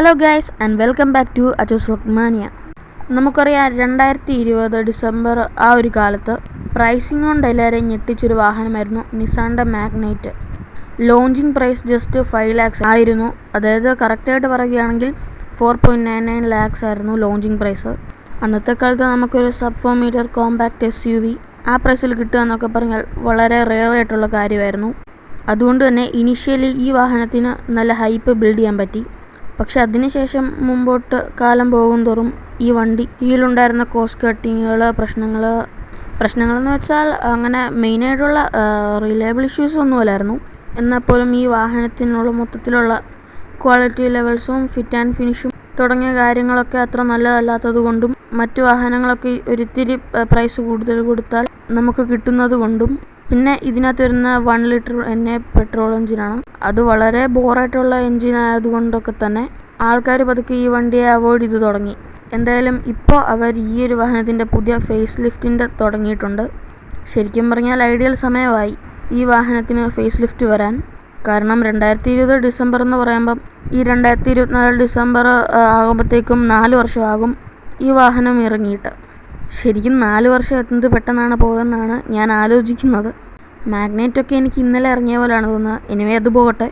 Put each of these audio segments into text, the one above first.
Hello guys and welcome back to Ajos ലുക്മാനിയ നമുക്കറിയാം രണ്ടായിരത്തി ഇരുപത് ഡിസംബർ ആ ഒരു കാലത്ത് പ്രൈസിംഗ് ഓൺ എല്ലാവരെയും ഞെട്ടിച്ചൊരു വാഹനമായിരുന്നു നിസാന്റെ Magnite launching price just five lakhs ആയിരുന്നു. അതായത് കറക്റ്റായിട്ട് പറയുകയാണെങ്കിൽ four point nine nine lakhs ആയിരുന്നു ലോഞ്ചിങ് പ്രൈസ് അന്നത്തെ കാലത്ത് നമുക്കൊരു sub four metre compact S U V ആ പ്രൈസിൽ കിട്ടുക എന്നൊക്കെ പറഞ്ഞാൽ വളരെ റെയർ ആയിട്ടുള്ള കാര്യമായിരുന്നു. അതുകൊണ്ട് തന്നെ ഇനിഷ്യലി ഈ വാഹനത്തിന് നല്ല ഹൈപ്പ് ബിൽഡ് ചെയ്യാൻ പറ്റി. പക്ഷെ അതിനുശേഷം മുമ്പോട്ട് കാലം പോകും തോറും ഈ വണ്ടിയിലുണ്ടായിരുന്ന കോസ്റ്റ് കട്ടിങ്ങുകൾ പ്രശ്നങ്ങൾ പ്രശ്നങ്ങളെന്ന് വെച്ചാൽ അങ്ങനെ മെയിനായിട്ടുള്ള റിലയബിൾ ഇഷ്യൂസ് ഒന്നുമല്ലായിരുന്നു. എന്നാൽ പോലും ഈ വാഹനത്തിനുള്ള മൊത്തത്തിലുള്ള ക്വാളിറ്റി ലെവൽസും ഫിറ്റ് ആൻഡ് ഫിനിഷും തുടങ്ങിയ കാര്യങ്ങളൊക്കെ അത്ര നല്ലതല്ലാത്തത് കൊണ്ടും മറ്റു വാഹനങ്ങളൊക്കെ ഒരിത്തിരി പ്രൈസ് കൂടുതൽ കൊടുത്താൽ നമുക്ക് കിട്ടുന്നത് കൊണ്ടും പിന്നെ ഇതിനകത്ത് വരുന്ന വൺ ലിറ്റർ എണ്ണ പെട്രോൾ എഞ്ചിനാണ് അത് വളരെ ബോറായിട്ടുള്ള എഞ്ചിൻ ആയതുകൊണ്ടൊക്കെ തന്നെ ആൾക്കാർ പതുക്കെ ഈ വണ്ടിയെ അവോയ്ഡ് ചെയ്ത് തുടങ്ങി. എന്തായാലും ഇപ്പോൾ അവർ ഈ ഒരു വാഹനത്തിന്റെ പുതിയ ഫേസ് ലിഫ്റ്റിന്റെ തുടങ്ങിയിട്ടുണ്ട്. ശരിക്കും പറഞ്ഞാൽ ഐഡിയൽ സമയമായി ഈ വാഹനത്തിന് ഫേസ് ലിഫ്റ്റ് വരാൻ. കാരണം രണ്ടായിരത്തി ഇരുപത് ഡിസംബർ എന്ന് പറയുമ്പം ഈ രണ്ടായിരത്തി ഇരുപത്തിനാല് ഡിസംബർ ആകുമ്പോഴത്തേക്കും നാല് വർഷമാകും ഈ വാഹനം ഇറങ്ങിയിട്ട്. ശരിക്കും നാല് വർഷം എത്തുന്നത് പെട്ടെന്നാണ് പോകുന്നതെന്നാണ് ഞാൻ ആലോചിക്കുന്നത്. മാഗ്നേറ്റൊക്കെ എനിക്ക് ഇന്നലെ ഇറങ്ങിയ പോലെയാണ് തോന്നുന്നത്. എനിവേ അത് പോകട്ടെ.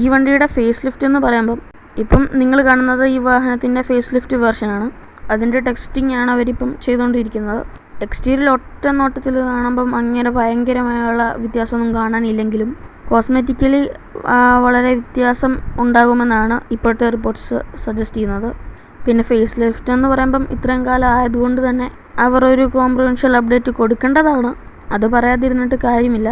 ഈ വണ്ടിയുടെ ഫേസ് ലിഫ്റ്റ് എന്ന് പറയുമ്പം ഇപ്പം നിങ്ങൾ കാണുന്നത് ഈ വാഹനത്തിന്റെ ഫേസ് ലിഫ്റ്റ് വേർഷനാണ്. അതിന്റെ ടെക്സ്റ്റിംഗ് ആണ് അവരിപ്പം ചെയ്തുകൊണ്ടിരിക്കുന്നത്. എക്സ്റ്റീരിയൽ ഒറ്റ നോട്ടത്തിൽ കാണുമ്പം അങ്ങനെ ഭയങ്കരമായുള്ള വ്യത്യാസമൊന്നും കാണാനില്ലെങ്കിലും കോസ്മെറ്റിക്കലി വളരെ വ്യത്യാസം ഉണ്ടാകുമെന്നാണ് ഇപ്പോഴത്തെ റിപ്പോർട്ട്സ് സജസ്റ്റ് ചെയ്യുന്നത്. പിന്നെ ഫേസ് ലിഫ്റ്റ് എന്ന് പറയുമ്പം ഇത്രയും കാലം ആയതുകൊണ്ട് തന്നെ അവർ ഒരു കോംപ്രഹെൻഷ്യൽ അപ്ഡേറ്റ് കൊടുക്കേണ്ടതാണ്. അത് പറയാതിരുന്നിട്ട് കാര്യമില്ല.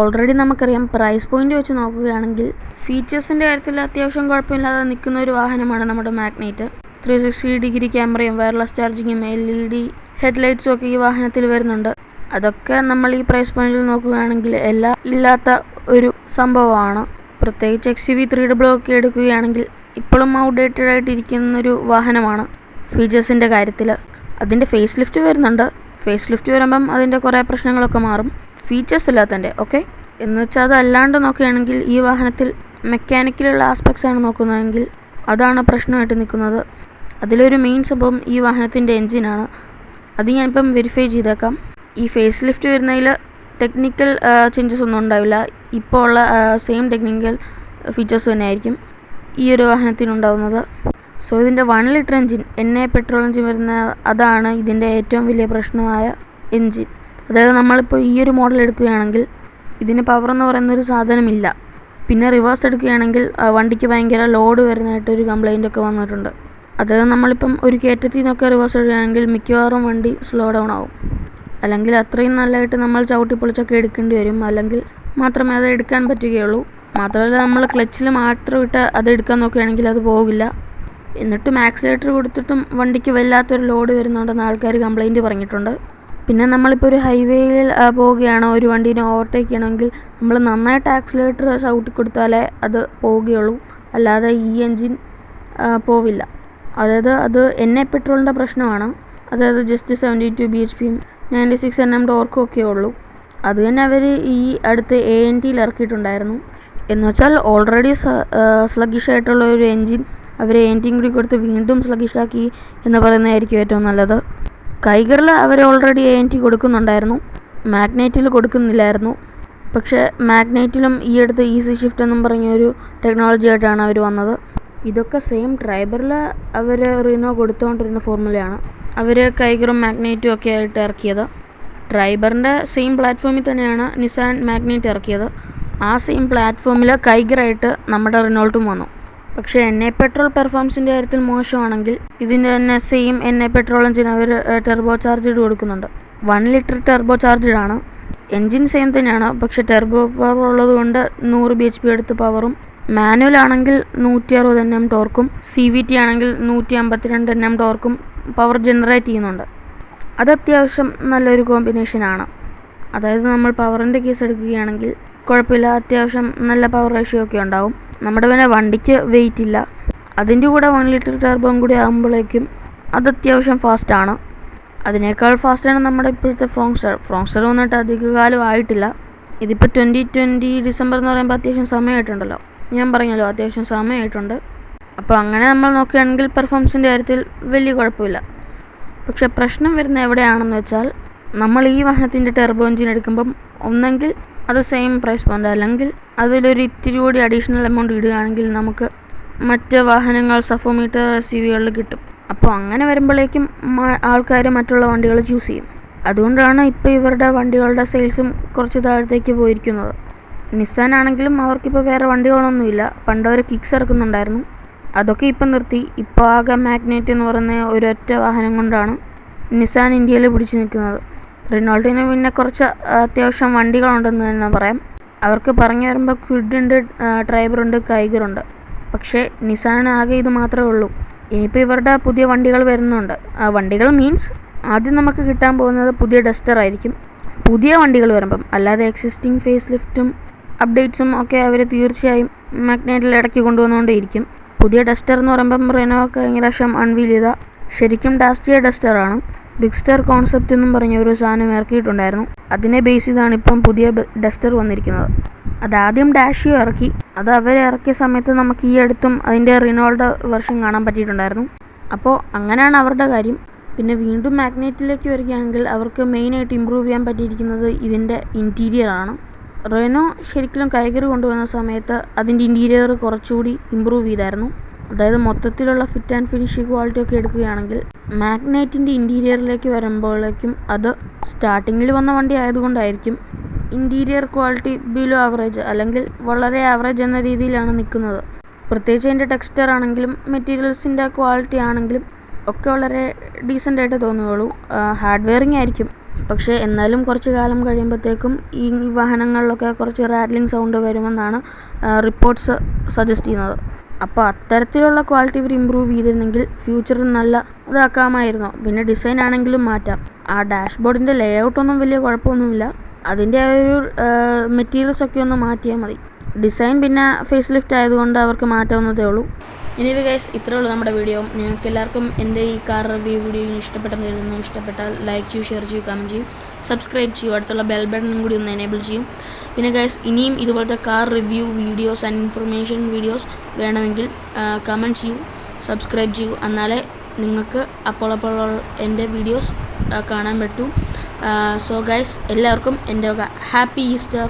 ഓൾറെഡി നമുക്കറിയാം പ്രൈസ് പോയിന്റ് വെച്ച് നോക്കുകയാണെങ്കിൽ ഫീച്ചേഴ്സിന്റെ കാര്യത്തിൽ അത്യാവശ്യം കുഴപ്പമില്ലാതെ നിൽക്കുന്ന ഒരു വാഹനമാണ് നമ്മുടെ മാഗ്നേറ്റ് ത്രീ സിക്സ്റ്റി ഡിഗ്രി ക്യാമറയും വയർലെസ് ചാർജിങ്ങും എൽ ഇ ഡി ഹെഡ്ലൈറ്റ്സും ഒക്കെ ഈ വാഹനത്തിൽ വരുന്നുണ്ട്. അതൊക്കെ നമ്മൾ ഈ പ്രൈസ് പോയിന്റിൽ നോക്കുകയാണെങ്കിൽ എല്ലാം ഇല്ലാത്ത ഒരു സംഭവമാണ്. പ്രത്യേകിച്ച് X U V three double ഒക്കെ എടുക്കുകയാണെങ്കിൽ ഇപ്പോഴും ഔട്ട്ഡേറ്റഡ് ആയിട്ടിരിക്കുന്ന ഒരു വാഹനമാണ് ഫീച്ചേഴ്സിന്റെ കാര്യത്തിൽ അതിന്റെ ഫേസ് ലിഫ്റ്റ് വരുന്നുണ്ട്. ഫേസ് ലിഫ്റ്റ് വരുമ്പം അതിന്റെ കുറേ പ്രശ്നങ്ങളൊക്കെ മാറും. ഫീച്ചേഴ്സ് ഇല്ലാത്തതിന്റെ ഓക്കെ എന്ന് വെച്ചാൽ അതല്ലാണ്ട് നോക്കുകയാണെങ്കിൽ ഈ വാഹനത്തിൽ മെക്കാനിക്കലുള്ള ആസ്പെക്ട്സ് ആണ് നോക്കുന്നതെങ്കിൽ അതാണ് പ്രശ്നമായിട്ട് നിൽക്കുന്നത്. അതിലൊരു മെയിൻ സംഭവം ഈ വാഹനത്തിന്റെ എൻജിനാണ് അത് ഞാനിപ്പം വെരിഫൈ ചെയ്തേക്കാം. ഈ ഫേസ് ലിഫ്റ്റ് വരുന്നതിൽ ടെക്നിക്കൽ ചേഞ്ചസ് ഒന്നും ഉണ്ടാവില്ല. ഇപ്പോൾ ഉള്ള സെയിം ടെക്നിക്കൽ ഫീച്ചേഴ്സ് തന്നെയായിരിക്കും. ഈ ഒരു വാഹനത്തിനുണ്ടാവുന്നത് സോ ഇതിന്റെ വൺ ലിറ്റർ എൻജിൻ എണ്ണ പെട്രോൾ എൻജിൻ വരുന്ന അതാണ് ഇതിന്റെ ഏറ്റവും വലിയ പ്രശ്നമായ എൻജിൻ അതായത് നമ്മളിപ്പോൾ ഈ ഒരു മോഡൽ എടുക്കുകയാണെങ്കിൽ ഇതിന് പവർ എന്ന് പറയുന്ന ഒരു സാധനമില്ല. പിന്നെ റിവേഴ്സ് എടുക്കുകയാണെങ്കിൽ വണ്ടിക്ക് ഭയങ്കര ലോഡ് വരുന്നതായിട്ടൊരു കംപ്ലൈന്റ് ഒക്കെ വന്നിട്ടുണ്ട്. അതായത് നമ്മളിപ്പം ഒരു കയറ്റത്തിൽ നിന്നൊക്കെ റിവേഴ്സ് എടുക്കുകയാണെങ്കിൽ മിക്കവാറും വണ്ടി സ്ലോ ഡൗൺ ആവും. അല്ലെങ്കിൽ അത്രയും നല്ലതായിട്ട് നമ്മൾ ചവിട്ടി പൊളിച്ചൊക്കെ എടുക്കേണ്ടി വരും. അല്ലെങ്കിൽ മാത്രമേ അത് എടുക്കാൻ പറ്റുകയുള്ളൂ. മാത്രമല്ല നമ്മൾ ക്ലച്ചിൽ മാത്രം ഇട്ട് അത് എടുക്കാൻ നോക്കുകയാണെങ്കിൽ അത് പോകില്ല. എന്നിട്ടും ആക്സിലേറ്റർ കൊടുത്തിട്ടും വണ്ടിക്ക് വല്ലാത്തൊരു ലോഡ് വരുന്നുണ്ടെന്ന് ആൾക്കാർ കംപ്ലൈന്റ് പറഞ്ഞിട്ടുണ്ട്. പിന്നെ നമ്മളിപ്പോൾ ഒരു ഹൈവേയിൽ പോവുകയാണോ ഒരു വണ്ടീനെ ഓവർടേക്ക് ചെയ്യണമെങ്കിൽ നമ്മൾ നന്നായിട്ട് ആക്സിലേറ്റർ ചവിട്ടി കൊടുത്താലേ അത് പോവുകയുള്ളൂ. അല്ലാതെ ഈ എൻജിൻ പോവില്ല. അതായത് അത് എൻ എ പെട്രോളിന്റെ പ്രശ്നമാണ്. അതായത് just seventy two B H പിയും നയന്റി സിക്സ് എൻ എം ഡോർക്കും ഒക്കെ ഉള്ളൂ. അത് തന്നെ അവർ ഈ അടുത്ത് എ എൻ ടിയിൽ ഇറക്കിയിട്ടുണ്ടായിരുന്നു. എന്ന് വെച്ചാൽ ഓൾറെഡി സ്ലഗിഷ് ആയിട്ടുള്ള ഒരു എൻജിൻ അവർ എൻജിൻ കൂടി കൊടുത്ത് വീണ്ടും സ്ലഗിഷാക്കി എന്ന് പറയുന്നതായിരിക്കും ഏറ്റവും നല്ലത്. കൈഗറിൽ അവർ ഓൾറെഡി എ ടി കൊടുക്കുന്നുണ്ടായിരുന്നു. മാഗ്നൈറ്റിൽ കൊടുക്കുന്നില്ലായിരുന്നു. പക്ഷേ മാഗ്നൈറ്റിലും ഈ അടുത്ത് ഈസി ഷിഫ്റ്റ് എന്നും പറഞ്ഞൊരു ടെക്നോളജി ആയിട്ടാണ് അവർ വന്നത്. ഇതൊക്കെ സെയിം ഡ്രൈവറിൽ അവർ റീനോ കൊടുത്തുകൊണ്ടിരുന്ന ഫോർമുലയാണ് അവർ കൈഗറും മാഗ്നൈറ്റും ഒക്കെ ആയിട്ട് ഇറക്കിയത്. ഡ്രൈബറിന്റെ സെയിം പ്ലാറ്റ്ഫോമിൽ തന്നെയാണ് നിസാൻ മാഗ്നൈറ്റ് ഇറക്കിയത്. ആ സെയിം പ്ലാറ്റ്ഫോമിൽ കൈഗറായിട്ട് നമ്മുടെ റിനോൾട്ടും വന്നു. പക്ഷേ എൻ പെട്രോൾ പെർഫോമൻസിന്റെ കാര്യത്തിൽ മോശമാണെങ്കിൽ ഇതിന്റെ തന്നെ same N A petrol engine our turbo ഇട്ട് കൊടുക്കുന്നുണ്ട്. വൺ ലിറ്റർ ടെർബോ ചാർജഡ് ആണ്. എൻജിൻ സെയിം തന്നെയാണ്. പക്ഷേ ടെർബോ പവർ ഉള്ളത് കൊണ്ട് നൂറ് ബി എച്ച് പി എടുത്ത് പവറും മാനുവൽ ആണെങ്കിൽ നൂറ്റി അറുപത് എൻ എം ടോർക്കും സി വി ടി ആണെങ്കിൽ നൂറ്റി അമ്പത്തിരണ്ട് എൻ എം ടോർക്കും പവർ ജനറേറ്റ് ചെയ്യുന്നുണ്ട്. അത് അത്യാവശ്യം നല്ലൊരു കോമ്പിനേഷനാണ് അതായത് നമ്മൾ പവറിന്റെ കേസ് എടുക്കുകയാണെങ്കിൽ കുഴപ്പമില്ല. അത്യാവശ്യം നല്ല പവർ റേഷ്യോ ഒക്കെ ഉണ്ടാവും. നമ്മുടെ പിന്നെ വണ്ടിക്ക് വെയിറ്റ് ഇല്ല. അതിന്റെ കൂടെ വൺ ലിറ്റർ ടർബോം കൂടി ആകുമ്പോഴേക്കും അത് അത്യാവശ്യം ഫാസ്റ്റാണ് അതിനേക്കാൾ ഫാസ്റ്റാണ് നമ്മുടെ ഇപ്പോഴത്തെ ഫ്രോങ്സ്റ്റർ ഫ്രോങ്സ്റ്റർ വന്നിട്ട് അധികകാലം ആയിട്ടില്ല. ഇതിപ്പോൾ ട്വന്റി ട്വന്റി ഡിസംബർ എന്ന് പറയുമ്പോൾ അത്യാവശ്യം സമയമായിട്ടുണ്ടല്ലോ. ഞാൻ പറഞ്ഞല്ലോ അത്യാവശ്യം സമയമായിട്ടുണ്ട്. അപ്പോൾ അങ്ങനെ നമ്മൾ നോക്കുകയാണെങ്കിൽ പെർഫോമൻസിന്റെ കാര്യത്തിൽ വലിയ കുഴപ്പമില്ല. പക്ഷേ പ്രശ്നം വരുന്ന എവിടെയാണെന്ന് വെച്ചാൽ നമ്മൾ ഈ വാഹനത്തിന്റെ ടെർബോ എഞ്ചിൻ എടുക്കുമ്പം ഒന്നെങ്കിൽ അത് സെയിം പ്രൈസ് പോയിന്റ് അല്ലെങ്കിൽ അതിലൊരു ഇത്തിരി കൂടി അഡീഷണൽ എമൗണ്ട് ഇടുകയാണെങ്കിൽ നമുക്ക് മറ്റ് വാഹനങ്ങൾ സഫോമീറ്റർ സി വികളിൽ കിട്ടും. അപ്പോൾ അങ്ങനെ വരുമ്പോഴേക്കും ആൾക്കാർ മറ്റുള്ള വണ്ടികൾ ചൂസ് ചെയ്യും. അതുകൊണ്ടാണ് ഇപ്പോൾ ഇവരുടെ വണ്ടികളുടെ സെയിൽസും കുറച്ച് താഴത്തേക്ക് പോയിരിക്കുന്നത്. നിസ്സാൻ ആണെങ്കിലും അവർക്കിപ്പോൾ വേറെ വണ്ടികളൊന്നുമില്ല. പണ്ട് അവർ കിക്സ് ഇറക്കുന്നുണ്ടായിരുന്നു. അതൊക്കെ ഇപ്പം നിർത്തി. ഇപ്പോൾ ആകെ മാഗ്നേറ്റ് എന്ന് പറയുന്ന ഒരൊറ്റ വാഹനം കൊണ്ടാണ് നിസാൻ ഇന്ത്യയിൽ പിടിച്ചു നിൽക്കുന്നത്. റിനോൾട്ടിന് പിന്നെ കുറച്ച് അത്യാവശ്യം വണ്ടികളുണ്ടെന്ന് തന്നെ പറയാം. അവർക്ക് പറഞ്ഞു വരുമ്പോൾ ക്വിഡുണ്ട് ട്രൈബറുണ്ട് കൈഗറുണ്ട് പക്ഷേ നിസാൻ ആകെ ഇത് മാത്രമേ ഉള്ളൂ. ഇനിയിപ്പോൾ ഇവരുടെ പുതിയ വണ്ടികൾ വരുന്നുണ്ട്. ആ വണ്ടികൾ മീൻസ് ആദ്യം നമുക്ക് കിട്ടാൻ പോകുന്നത് പുതിയ ഡസ്റ്റർ ആയിരിക്കും. പുതിയ വണ്ടികൾ വരുമ്പം അല്ലാതെ എക്സിസ്റ്റിംഗ് ഫേസ് ലിഫ്റ്റും അപ്ഡേറ്റ്സും ഒക്കെ അവർ തീർച്ചയായും മാഗ്നറ്റിൽ ഇടയ്ക്ക് കൊണ്ടുവന്നുകൊണ്ടേയിരിക്കും. പുതിയ ഡസ്റ്റർ എന്ന് പറയുമ്പം റെനോ കഴിഞ്ഞ പ്രാവശ്യം അൺവീൽ ചെയ്ത ശരിക്കും ഡാസ്റ്റിയ ഡസ്റ്ററാണ്. ബിഗ് സ്റ്റാർ കോൺസെപ്റ്റ് എന്നും പറഞ്ഞ ഒരു സാധനം ഇറക്കിയിട്ടുണ്ടായിരുന്നു. അതിനെ ബേസ് ചെയ്താണ് ഇപ്പം പുതിയ ഡസ്റ്റർ വന്നിരിക്കുന്നത്. അതാദ്യം ഡാഷിയോ ഇറക്കി. അത് അവർ ഇറക്കിയ സമയത്ത് നമുക്ക് ഈ അടുത്തും അതിന്റെ റിനോൾഡ് വെർഷൻ കാണാൻ പറ്റിയിട്ടുണ്ടായിരുന്നു. അപ്പോൾ അങ്ങനെയാണ് അവരുടെ കാര്യം. പിന്നെ വീണ്ടും മാഗ്നറ്റിലേക്ക് വരികയാണെങ്കിൽ അവർക്ക് മെയിനായിട്ട് ഇമ്പ്രൂവ് ചെയ്യാൻ പറ്റിയിരിക്കുന്നത് ഇതിന്റെ ഇന്റീരിയർ ആണ്. റെനോ ശരിക്കും കൈകറി കൊണ്ടുവന്ന സമയത്ത് അതിന്റെ ഇന്റീരിയർ കുറച്ചുകൂടി ഇമ്പ്രൂവ് ചെയ്തായിരുന്നു. അതായത് മൊത്തത്തിലുള്ള ഫിറ്റ് ആൻഡ് ഫിനിഷ് ക്വാളിറ്റി ഒക്കെ എടുക്കുകയാണെങ്കിൽ മാഗ്നൈറ്റിന്റെ ഇന്റീരിയറിലേക്ക് വരുമ്പോഴേക്കും അത് സ്റ്റാർട്ടിങ്ങിൽ വന്ന വണ്ടി ആയതുകൊണ്ടായിരിക്കും ഇന്റീരിയർ ക്വാളിറ്റി ബിലോ ആവറേജ് അല്ലെങ്കിൽ വളരെ ആവറേജ് എന്ന രീതിയിലാണ് നിൽക്കുന്നത്. പ്രത്യേകിച്ച് അതിന്റെ ടെക്സ്ചർ ആണെങ്കിലും മെറ്റീരിയൽസിന്റെ ക്വാളിറ്റി ആണെങ്കിലും ഒക്കെ വളരെ ഡീസന്റ് ആയിട്ട് തോന്നുകയുള്ളൂ. ഹാർഡ് വെയറിംഗ് ആയിരിക്കും. പക്ഷേ എന്നാലും കുറച്ച് കാലം കഴിയുമ്പോഴത്തേക്കും ഈ വാഹനങ്ങളിലൊക്കെ കുറച്ച് റാഡ്ലിംഗ് സൗണ്ട് വരുമെന്നാണ് റിപ്പോർട്ട്സ് സജസ്റ്റ് ചെയ്യുന്നത്. അപ്പോൾ അത്തരത്തിലുള്ള ക്വാളിറ്റി ഇവർ ഇമ്പ്രൂവ് ചെയ്തിരുന്നെങ്കിൽ ഫ്യൂച്ചറിൽ നല്ല ഇതാക്കാമായിരുന്നു. പിന്നെ ഡിസൈൻ ആണെങ്കിലും മാറ്റാം. ആ ഡാഷ്ബോർഡിന്റെ ലേ ഔട്ടൊന്നും വലിയ കുഴപ്പമൊന്നുമില്ല. അതിന്റെ ആ ഒരു മെറ്റീരിയൽസ് ഒക്കെ ഒന്ന് മാറ്റിയാൽ മതി. ഡിസൈൻ പിന്നെ ഫേസ് ലിഫ്റ്റ് ആയതുകൊണ്ട് അവർക്ക് മാറ്റാവുന്നതേ ഉള്ളൂ. എനിവേ ഗൈസ് ഇത്രേ ഉള്ളൂ നമ്മുടെ വീഡിയോ നിങ്ങൾക്ക് എല്ലാവർക്കും എന്റെ ഈ കാർ റിവ്യൂ വീഡിയോ ഇഷ്ടപ്പെട്ടെന്ന് ഇഷ്ടപ്പെട്ടാൽ ലൈക്ക് ചെയ്യൂ ഷെയർ ചെയ്യൂ കമന്റ് ചെയ്യൂ. സബ്സ്ക്രൈബ് ചെയ്യൂ. അടുത്തുള്ള ബെൽ ബട്ടണും കൂടി ഒന്ന് എനേബിൾ ചെയ്യും. പിന്നെ ഗൈസ് ഇനിയും ഇതുപോലത്തെ car review videos and information videos വേണമെങ്കിൽ കമന്റ് ചെയ്യൂ സബ്സ്ക്രൈബ് ചെയ്യൂ. എന്നാലേ നിങ്ങൾക്ക് അപ്പോൾ അപ്പോൾ എന്റെ വീഡിയോസ് കാണാൻ പറ്റൂ. സോ ഗൈസ് എല്ലാവർക്കും എന്റെ ഹാപ്പി ഈസ്റ്റർ